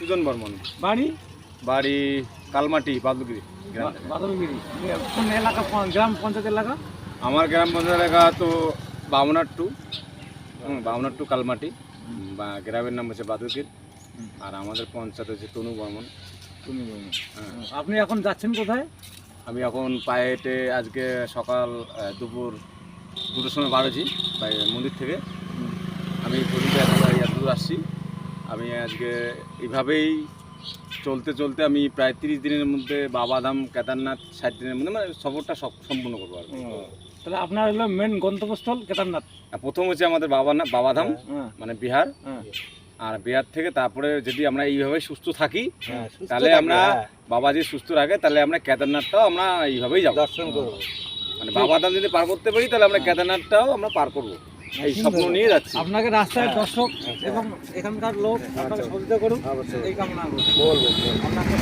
সুজন বর্মন। বাড়ি? বাড়ি কালমাটি বাদুগিরি কোন এলাকা গ্রাম পঞ্চায়েত এলাকা? আমার গ্রাম পঞ্চায়েত এলাকা তো বামনার টু। হুম টু কালমাটি। বা গ্রামের নাম হচ্ছে বাদুগির আর আমাদের পঞ্চায়েত হচ্ছে তনু বর্মন। তনু বর্মন। হ্যাঁ। আপনি এখন যাচ্ছেন কোথায়? আমি এখন পায়ে হেঁটে আজকে সকাল দুপুর দুটোর সময় বাড়েছি পায়ে মন্দির থেকে। আমি একেবারে এত দূর আসছি। আমি আজকে এইভাবেই চলতে চলতে আমি প্রায় তিরিশ দিনের মধ্যে বাবাধাম কেদারনাথ ষাট দিনের মধ্যে মানে সফরটা সব সম্পূর্ণ করব আর কি। তাহলে আপনার হলো মেন গন্তব্যস্থল কেদারনাথ? প্রথম হচ্ছে আমাদের বাবা না বাবাধাম হ্যাঁ মানে বিহার। হ্যাঁ। আর বিহার থেকে তারপরে যদি আমরা এইভাবে সুস্থ থাকি হ্যাঁ, তাহলে আমরা বাবাজি সুস্থ রাখে তাহলে আমরা কেদারনাথটাও আমরা এইভাবেই যাব। দর্শন করব। মানে বাবাধাম যদি পার করতে পারি তাহলে আমরা কেদারনাথটাও আমরা পার করব। এই আপনাকে রাস্তায় দর্শক এবং এখানকার লোক আপনাকে সহযোগিতা করুন এই কামনা করুন আপনাকে